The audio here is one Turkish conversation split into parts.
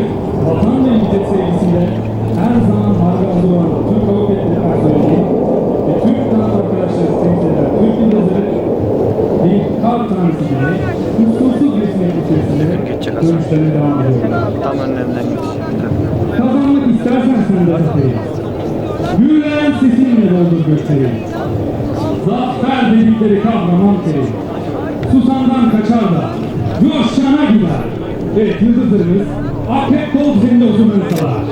taşıdıkları vatan ve millet sevgisiyle her zaman harbi adı olan Türk Hava Kuvvetleri personeli ve Türk kanat arkadaşları temsil eden Türk Yıldızları bir kalp gibi kusursuz bir sinek içerisinde görüşlerine devam ediyorlar. Tam önlerinden geçecek. Kazanmak istersen sen de kafayı. Gürleyen sesinle doldur gösteri. Zafer dedikleri kahraman teri. Susandan Evet yıldızlarımız. Akrep kol üzerinde uzun hırsalar.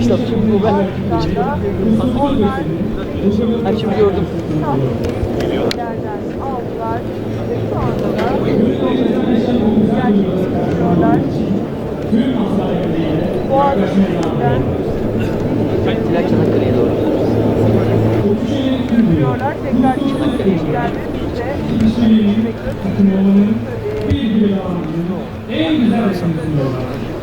İşte şimdi bu ben. Her şeyi gördüm. Aldılar. Şu anda da gerçekleştiriyorlar. Boğaziçi'nden Dilek Çanakkale'ye doğru. sürüyorlar. Tekrar çıkacaklar ve biz de en güzel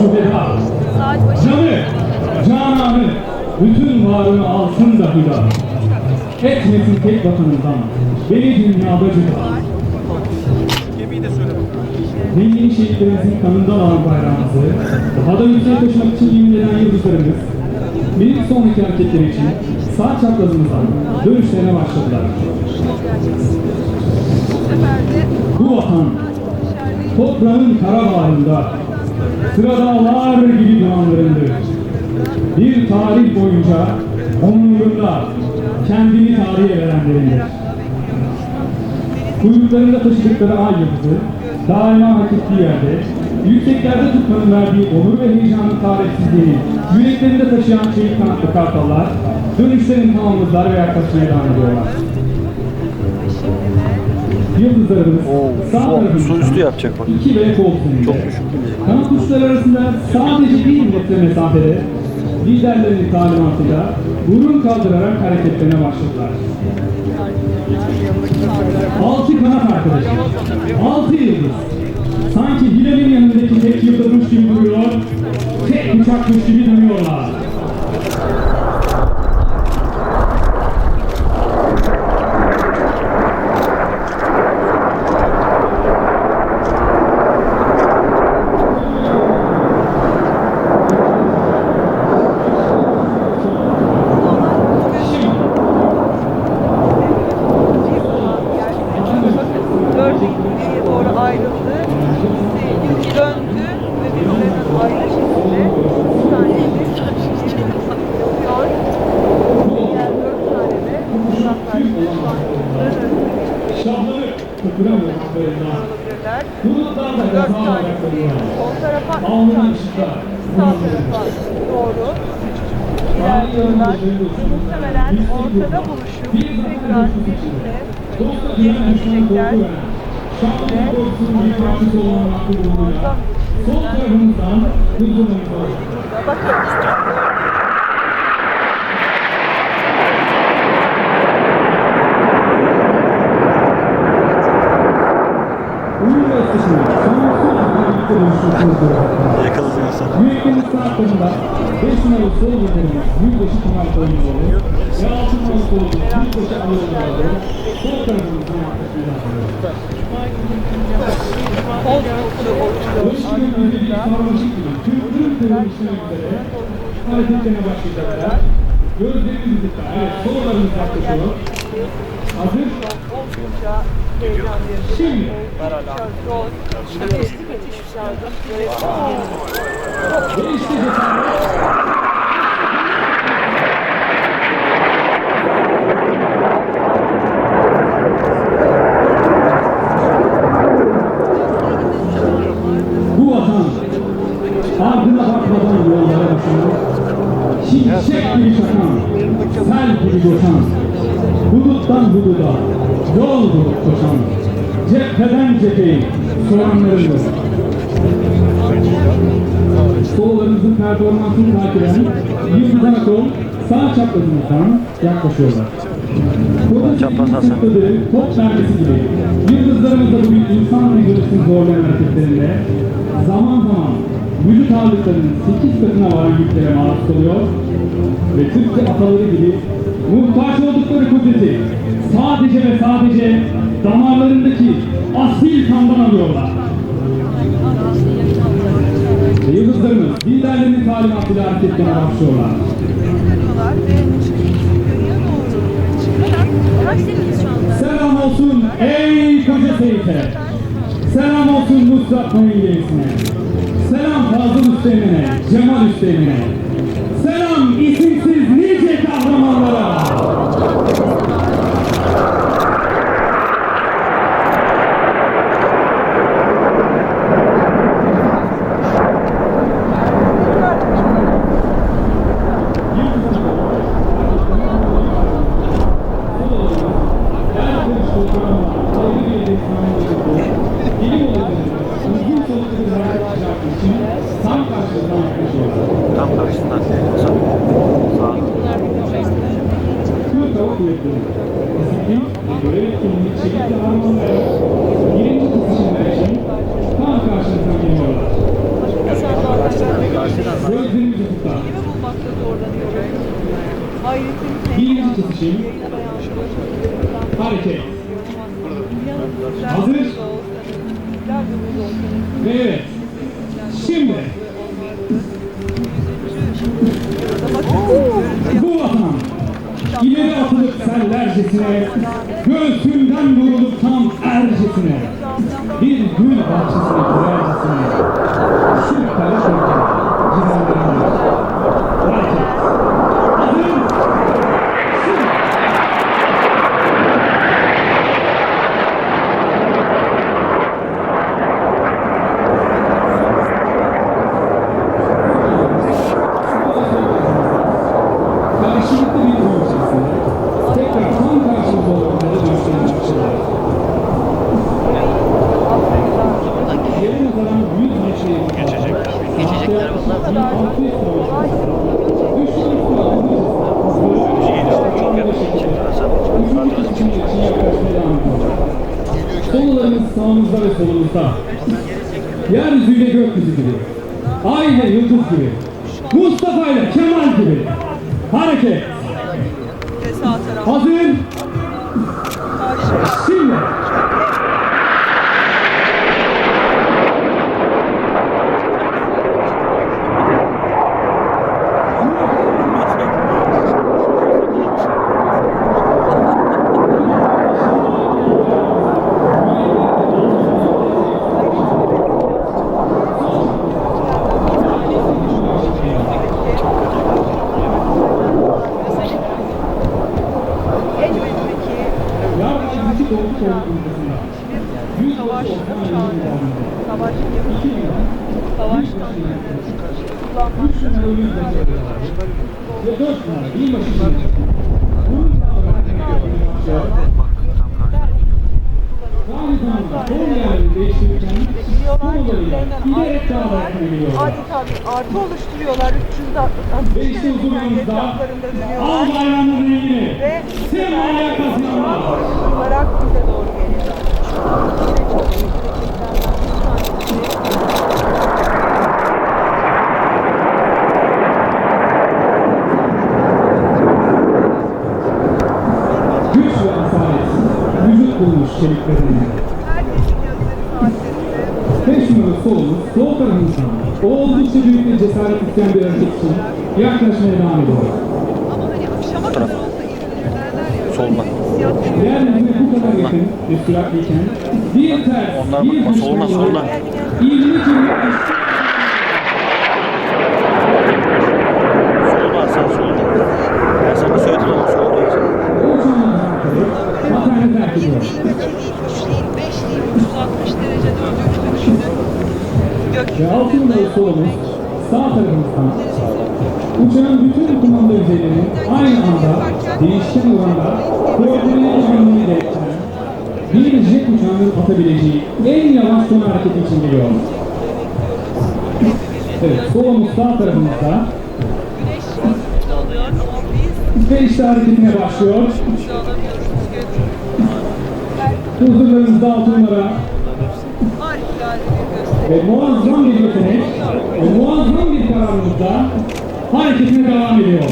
şüheda. Saat başı Canı, cananı, bütün varlığını alsın da hüda. Etmesin tek vatanından, beni dünyada cüda. Zengin şehitlerimizin kanından alan bayrağımızı daha da yüksek taşımak için yemin eden yıldızlarımız bir sonraki hareketleri için sağ çaprazımızdan dönüşlerine başladılar. bu vatan toprağın kara bağrında gibi dumanlarındır. Bir tarih boyunca onurunda kendini tarihe verenlerindir. Kuyruklarında taşıdıkları ay yıldızı daima hak ettiği yerde, yükseklerde tutmanın verdiği onur ve heyecanın tarihsizliğini yüreklerinde taşıyan şehit kanatlı kartallar, dönüşlerini tamamladılar ve yaklaşmaya devam ediyorlar. Yıldızlarımız Oo, sağ su- su üstü yapacak bak. İki ve kol üstünde. Çok düşük. Kanat uçları arasında sadece bir metre mesafede liderlerinin talimatıyla burun kaldırarak hareketlerine başladılar. Altı kanat arkadaşım. Altı yıldız. Sanki Hilal'in yanındaki tek yıldızmış gibi duruyor. Tek uçakmış gibi dönüyorlar. İlerliyorlar. Muhtemelen ortada buluşup tekrar birlikte geri gidecekler. Bir parçası olan hakkı sol. Uyum ve ısışma, sonsuz bir. Yüreklerin startlarında 5 numaralı sol yeteneği Yüzbaşı Kemal Koyunluoğlu ve 6 numaralı sol yeteneği Yüzbaşı sol tarafımızdan yaklaşıyorlar. Oldukça oturuyor Ölçüden önce bir sarmaşık gibi tüm kırılmışlar üzere hareketlerine başlayacaklar. Gözlerimizi dikkat. Evet, solularımız yaklaşıyor. Hazır. Şimdi. Cesaret. Bu vatan ardına bakmadan yollara başlar. Şimşek gibi çakan, sel gibi coşan, buluttan buluda, yol bulup koşan, cepheden cepheye soranlarındır. Sololarımızın performansını takip eden Yıldız Anatol sağ çaprazımızdan yaklaşıyorlar. Çapraz Hasan. Çaprazı top mermisi gibi yıldızlarımız da bugün insan vücudusunu zorlayan hareketlerinde zaman zaman vücut ağırlıklarının 8 katına varan yüklere maruz kalıyor ve tıpkı ataları gibi muhtaç oldukları kudreti sadece ve sadece damarlarındaki asil kandan alıyorlar. Yıldızlarımız liderlerinin talimatıyla hareketlere başlıyorlar. Selam olsun ey koca Seyit'e. Selam olsun Nusrat Mayınge'sine. Selam Fazıl Üsteğmen'e, Cemal Üsteğmen'e. Selam isimsiz nice kahramanlara. Tam karşıdan yaklaşıyorlar. Tam karşısından. Sağ. Sağ. Türk Hava Kuvvetleri. Disiplin ve görev etkinliği çelikli harmanları birinci kısışınlar için tam karşınızdan geliyorlar. Gözlerimizi tutar. Kelime bulmakta zorlanıyorum. Hayrettin Birinci kısışın hareket. Hazır. Ve evet. Şimdi bu vatan ileri atılıp sellercesine, göğsünden vurulup tam ercesine, bir gül sağımızda ve solumuzda. Yeryüzüyle gökyüzü gibi. Ay ve yıldız gibi. Mustafa ile Kemal gibi. Hareket. Hazır. Şimdi. Kullanmak Üç numara yüz başı arıyorlar. Ve dört numara binbaşı şimdi. Bunun zamanda son yerleri değiştirirken olayı birbirlerinden giderek daha da geliyorlar. Adeta bir artı oluşturuyorlar. 360 Ve işte etraflarında al bayrağının rengini Ve semaya kazanlar. olarak bize doğru geliyor. Bulmuş çeliklerini. Herkesin gözleri saatlerinde. 5 numaralı solumuz sol tarafımızdan oldukça büyük bir cesaret isteyen bir erkek için yaklaşmaya devam ediyor. Ama akşama kadar olsa izlenir derler ya. Soluna. Hissiyat veriyor. Yeryüzüne bu kadar yakın bir süratliyken bir ters, Onlar bir bakma, soluna, düşman soluna. olarak uçağın bütün kumanda yüzeylerinin aynı anda değişken oranda koordine edilmeyi gerektiren bir jet uçağının atabileceği en yavaş son hareketi için geliyor. Evet, solumuz sağ tarafımızda ve işte hareketine başlıyor. Huzurlarınızda altı ve muazzam bir yetenek ve muazzam bir kararlılıkla hareketine devam ediyor.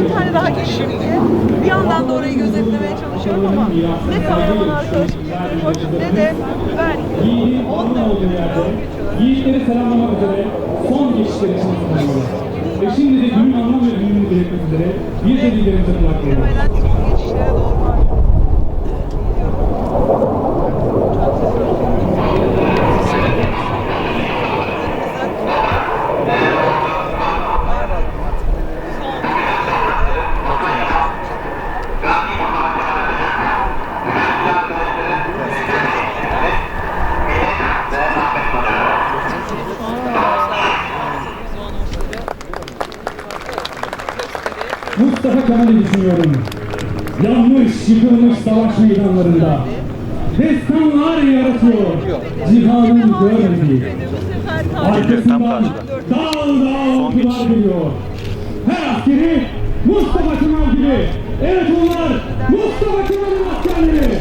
Bir tane daha gelir diye bir yandan da orayı gözetlemeye çalışıyorum ama ne kameraman arkadaşım yüzleri hoş ne de yol geçiyorlar. yiğitleri selamlamak üzere son geçişler için kullanılıyor. Ve şimdi de düğün anlam ve düğününü belirtmek üzere bir de liderimize kulak. Muhtemelen son geçişlere doğru savaş meydanlarında. Destanlar yaratıyor. Cihanın görmediği. Arkasından dağ dağ geçiş. geliyor. Her askeri Mustafa Kemal gibi. Evet onlar Mustafa Kemal'in askerleri.